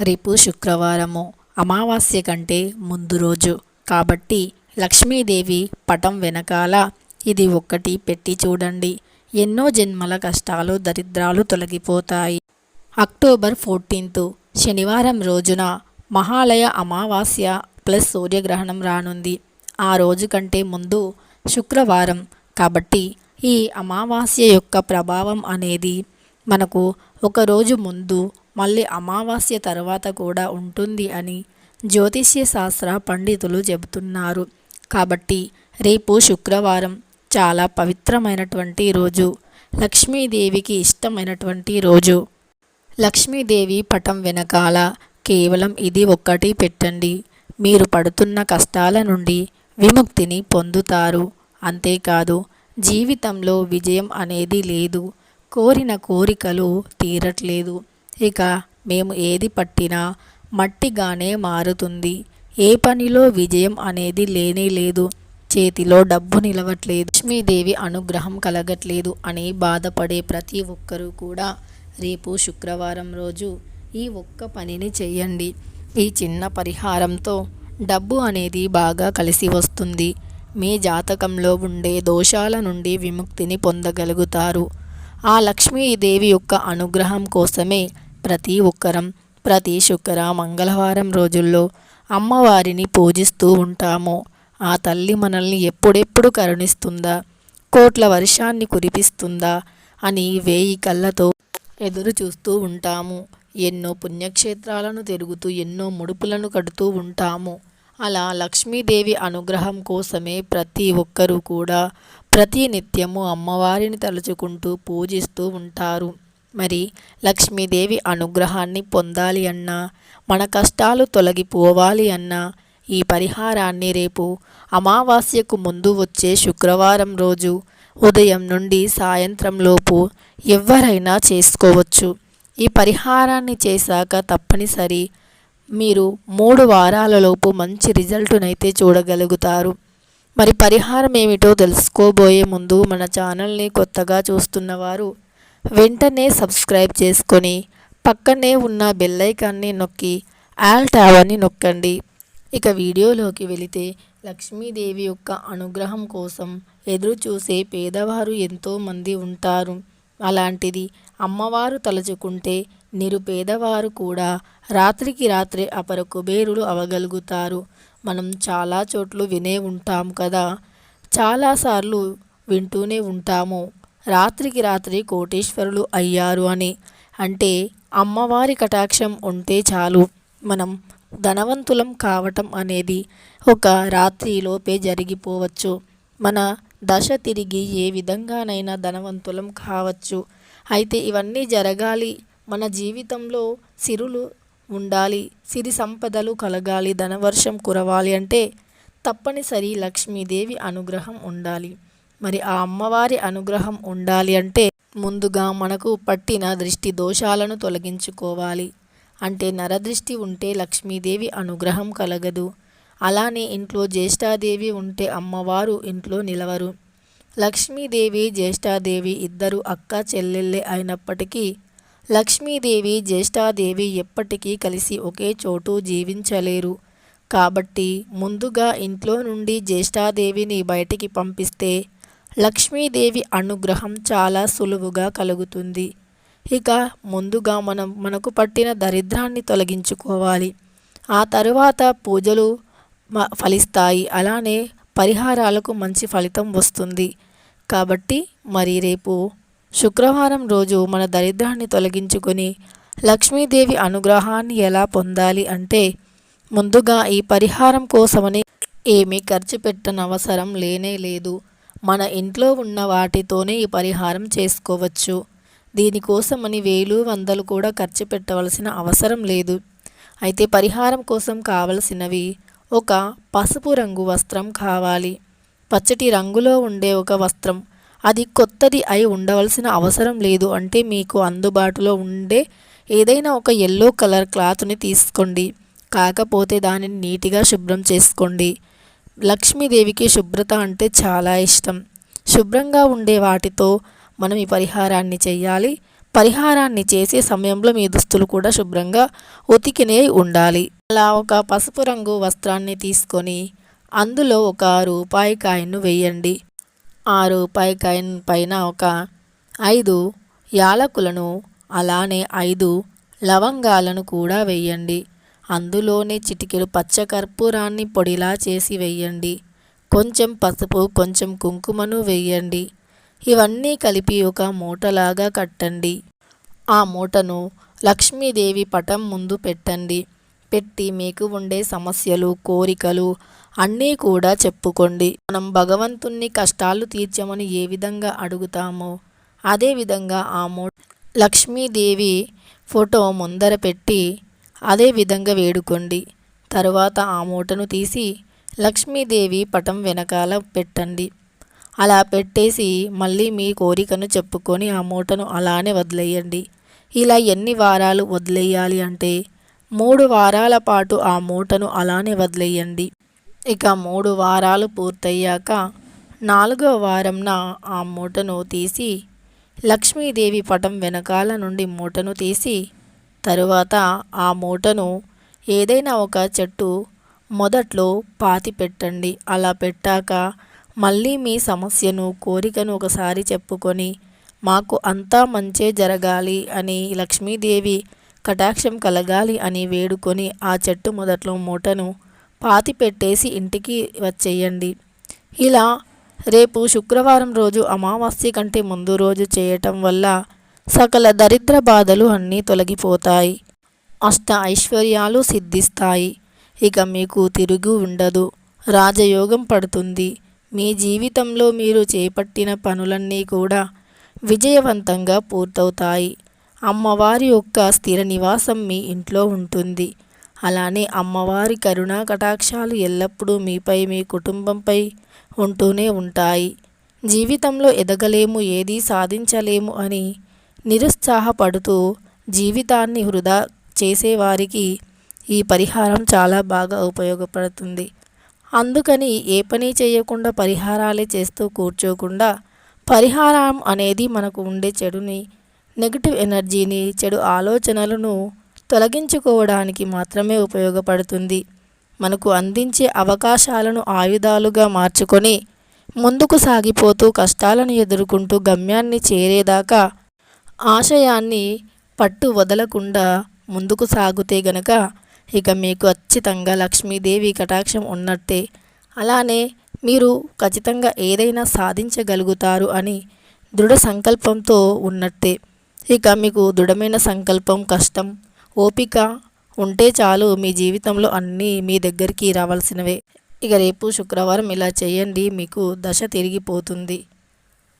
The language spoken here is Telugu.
రేపు శుక్రవారము అమావాస్య కంటే ముందు రోజు. కాబట్టి లక్ష్మీదేవి పటం వెనకాల ఇది ఒక్కటి పెట్టి చూడండి. ఎన్నో జన్మల కష్టాలు దరిద్రాలు తొలగిపోతాయి. అక్టోబర్ ఫోర్టీన్త్ శనివారం రోజున మహాలయ అమావాస్య ప్లస్ సూర్యగ్రహణం రానుంది. ఆ రోజు కంటే ముందు శుక్రవారం. కాబట్టి ఈ అమావాస్య యొక్క ప్రభావం అనేది మనకు ఒక రోజు ముందు మళ్ళీ అమావాస్య తర్వాత కూడా ఉంటుంది అని జ్యోతిష్య శాస్త్ర పండితులు చెబుతున్నారు. కాబట్టి రేపు శుక్రవారం చాలా పవిత్రమైనటువంటి రోజు. లక్ష్మీదేవికి ఇష్టమైనటువంటి రోజు. లక్ష్మీదేవి పటం వెనకాల కేవలం ఇది ఒక్కటి పెట్టండి. మీరు పడుతున్న కష్టాల నుండి విముక్తిని పొందుతారు. అంతేకాదు జీవితంలో విజయం అనేది లేదు. కోరిన కోరికలు తీరట్లేదు. ఇక మేము ఏది పట్టినా మట్టిగానే మారుతుంది. ఏ పనిలో విజయం అనేది లేనే లేదు. చేతిలో డబ్బు నిలవట్లేదు. లక్ష్మీదేవి అనుగ్రహం కలగట్లేదు అని బాధపడే ప్రతి ఒక్కరూ కూడా రేపు శుక్రవారం రోజు ఈ ఒక్క పనిని చేయండి. ఈ చిన్న పరిహారంతో డబ్బు అనేది బాగా కలిసి వస్తుంది. మీ జాతకంలో ఉండే దోషాల నుండి విముక్తిని పొందగలుగుతారు. ఆ లక్ష్మీదేవి యొక్క అనుగ్రహం కోసమే ప్రతి ఒక్కరం ప్రతి శుక్ర మంగళవారం రోజుల్లో అమ్మవారిని పూజిస్తూ ఉంటాము. ఆ తల్లి మనల్ని ఎప్పుడెప్పుడు కరుణిస్తుందా? కోట్ల వర్షాన్ని కురిపిస్తుందా? అని వేయి కళ్ళతో ఎదురు చూస్తూ ఉంటాము. ఎన్నో పుణ్యక్షేత్రాలను తిరుగుతూ ఎన్నో ముడుపులను కడుతూ ఉంటాము. అలా లక్ష్మీదేవి అనుగ్రహం కోసమే ప్రతి ఒక్కరూ కూడా ప్రతి నిత్యము అమ్మవారిని తలుచుకుంటూ పూజిస్తూ ఉంటారు. మరి లక్ష్మీదేవి అనుగ్రహాన్ని పొందాలి అన్నా మన కష్టాలు తొలగిపోవాలి అన్నా ఈ పరిహారాన్ని రేపు అమావాస్యకు ముందు వచ్చే శుక్రవారం రోజు ఉదయం నుండి సాయంత్రంలోపు ఎవరైనా చేసుకోవచ్చు. ఈ పరిహారాన్ని చేశాక తప్పనిసరి మీరు మూడు వారాలలోపు మంచి రిజల్ట్నైతే చూడగలుగుతారు. మరి పరిహారం ఏమిటో తెలుసుకోబోయే ముందు మన ఛానల్ని కొత్తగా చూస్తున్నవారు వెంటనే సబ్స్క్రైబ్ చేసుకొని పక్కనే ఉన్న బెల్లైకాన్ని నొక్కి ఆల్ ట్యాబ్ నొక్కండి. ఇక వీడియోలోకి వెళితే లక్ష్మీదేవి యొక్క అనుగ్రహం కోసం ఎదురు చూసే పేదవారు ఎంతోమంది ఉంటారు. అలాంటిది అమ్మవారు తలుచుకుంటే నిరుపేదవారు కూడా రాత్రికి రాత్రే అపర కుబేరులు అవగలుగుతారు. మనం చాలా చోట్ల వినే ఉంటాం కదా. చాలాసార్లు వింటూనే ఉంటాము. రాత్రికి రాత్రి కోటేశ్వరులు అయ్యారు అని. అంటే అమ్మవారి కటాక్షం ఉంటే చాలు. మనం ధనవంతులం కావటం అనేది ఒక రాత్రిలోపే జరిగిపోవచ్చు. మన దశ తిరిగి ఏ విధంగానైనా ధనవంతులం కావచ్చు. అయితే ఇవన్నీ జరగాలి. మన జీవితంలో సిరులు ఉండాలి. సిరి సంపదలు కలగాలి. ధనవర్షం కురవాలి అంటే తప్పనిసరి లక్ష్మీదేవి అనుగ్రహం ఉండాలి. మరి ఆ అమ్మవారి అనుగ్రహం ఉండాలి అంటే ముందుగా మనకు పట్టిన దృష్టి దోషాలను తొలగించుకోవాలి. అంటే నరదృష్టి ఉంటే లక్ష్మీదేవి అనుగ్రహం కలగదు. అలానే ఇంట్లో జ్యేష్ఠాదేవి ఉంటే అమ్మవారు ఇంట్లో నిలవరు. లక్ష్మీదేవి జ్యేష్ఠాదేవి ఇద్దరు అక్క చెల్లెళ్ళే అయినప్పటికీ లక్ష్మీదేవి జ్యేష్ఠాదేవి ఎప్పటికీ కలిసి ఒకే చోటు జీవించలేరు. కాబట్టి ముందుగా ఇంట్లో నుండి జ్యేష్ఠాదేవిని బయటికి పంపిస్తే లక్ష్మీదేవి అనుగ్రహం చాలా సులువుగా కలుగుతుంది. ఇక ముందుగా మనం మనకు పట్టిన దరిద్రాన్ని తొలగించుకోవాలి. ఆ తరువాత పూజలు ఫలిస్తాయి. అలానే పరిహారాలకు మంచి ఫలితం వస్తుంది. కాబట్టి మరి రేపు శుక్రవారం రోజు మన దరిద్రాన్ని తొలగించుకొని లక్ష్మీదేవి అనుగ్రహాన్ని ఎలా పొందాలి అంటే ముందుగా ఈ పరిహారం కోసమని ఏమీ ఖర్చు పెట్టనవసరం లేనే లేదు. మన ఇంట్లో ఉన్న వాటితోనే ఈ పరిహారం చేసుకోవచ్చు. దీనికోసమని వేలు వందలు కూడా ఖర్చు పెట్టవలసిన అవసరం లేదు. అయితే పరిహారం కోసం కావలసినవి ఒక పసుపు రంగు వస్త్రం కావాలి. పచ్చటి రంగులో ఉండే ఒక వస్త్రం. అది కొత్తది అయి ఉండవలసిన అవసరం లేదు. అంటే మీకు అందుబాటులో ఉండే ఏదైనా ఒక ఎల్లో కలర్ క్లాత్ని తీసుకోండి. కాకపోతే దానిని నీటిగా శుభ్రం చేసుకోండి. లక్ష్మీదేవికి శుభ్రత అంటే చాలా ఇష్టం. శుభ్రంగా ఉండే వాటితో మనం ఈ పరిహారాన్ని చేయాలి పరిహారాన్ని చేసే సమయంలో మీ దుస్తులు కూడా శుభ్రంగా ఉతికినే ఉండాలి. అలా ఒక పసుపు రంగు వస్త్రాన్ని తీసుకొని అందులో ఒక రూపాయి కాయను వేయండి. ఆ రూపాయి కాయిన్ పైన ఒక ఐదు యాలకులను అలానే ఐదు లవంగాలను కూడా వేయండి. అందులోనే చిటికెడు పచ్చకర్పూరాన్ని పొడిలా చేసి వేయండి. కొంచెం పసుపు కొంచెం కుంకుమను వేయండి. ఇవన్నీ కలిపి ఒక మూటలాగా కట్టండి. ఆ మూటను లక్ష్మీదేవి పటం ముందు పెట్టండి. పెట్టి మీకు ఉండే సమస్యలు కోరికలు అన్నీ కూడా చెప్పుకోండి. మనం భగవంతుణ్ణి కష్టాలు తీర్చమని ఏ విధంగా అడుగుతామో అదే విధంగా ఆ మూ లక్ష్మీదేవి ఫోటో ముందర పెట్టి అదే విధంగా వేడుకోండి. తరువాత ఆ మూటను తీసి లక్ష్మీదేవి పటం వెనకాల పెట్టండి. అలా పెట్టేసి మళ్ళీ మీ కోరికను చెప్పుకొని ఆ మూటను అలానే వదిలేయండి. ఇలా ఎన్ని వారాలు వదిలేయాలి అంటే మూడు వారాల పాటు ఆ మూటను అలానే వదిలేయండి. ఇక మూడు వారాలు పూర్తయ్యాక నాలుగో వారంన ఆ మూటను తీసి లక్ష్మీదేవి పటం వెనకాల నుండి మూటను తీసి తరువాత ఆ మూటను ఏదైనా ఒక చెట్టు మొదట్లో పాతి పెట్టండి. అలా పెట్టాక మళ్ళీ మీ సమస్యను కోరికను ఒకసారి చెప్పుకొని మాకు అంతా మంచే జరగాలి అని లక్ష్మీదేవి కటాక్షం కలగాలి అని వేడుకొని ఆ చెట్టు మొదట్లో మూటను పాతి పెట్టేసి ఇంటికి వచ్చేయండి. ఇలా రేపు శుక్రవారం రోజు అమావాస్య కంటే ముందు రోజు చేయటం వల్ల సకల దరిద్ర బాధలు అన్నీ తొలగిపోతాయి. అష్ట ఐశ్వర్యాలు సిద్ధిస్తాయి. ఇక మీకు తిరుగు ఉండదు. రాజయోగం పడుతుంది. మీ జీవితంలో మీరు చేపట్టిన పనులన్నీ కూడా విజయవంతంగా పూర్తవుతాయి. అమ్మవారి యొక్క స్థిర నివాసం మీ ఇంట్లో ఉంటుంది. అలానే అమ్మవారి కరుణా కటాక్షాలు ఎల్లప్పుడూ మీపై మీ కుటుంబంపై ఉంటూనే ఉంటాయి. జీవితంలో ఎదగలేము ఏదీ సాధించలేము అని నిరుత్సాహపడుతూ జీవితాన్ని వృధా చేసేవారికి ఈ పరిహారం చాలా బాగా ఉపయోగపడుతుంది. అందుకని ఏ పని చేయకుండా పరిహారాలే చేస్తూ కూర్చోకుండా పరిహారం అనేది మనకు ఉండే చెడుని నెగిటివ్ ఎనర్జీని చెడు ఆలోచనలను తొలగించుకోవడానికి మాత్రమే ఉపయోగపడుతుంది. మనకు అందించే అవకాశాలను ఆయుధాలుగా మార్చుకొని ముందుకు సాగిపోతూ కష్టాలను ఎదుర్కొంటూ గమ్యాన్ని చేరేదాకా ఆశయాన్ని పట్టు వదలకుండా ముందుకు సాగితే గనక ఇక మీకు ఖచ్చితంగా లక్ష్మీదేవి కటాక్షం ఉన్నట్టే. అలానే మీరు ఖచ్చితంగా ఏదైనా సాధించగలుగుతారు అని దృఢ సంకల్పంతో ఉన్నట్టే. ఇక మీకు దృఢమైన సంకల్పం కష్టం ఓపిక ఉంటే చాలు మీ జీవితంలో అన్నీ మీ దగ్గరికి రావాల్సినవే. ఇక రేపు శుక్రవారం ఇలా చేయండి మీకు దశ తిరిగిపోతుంది.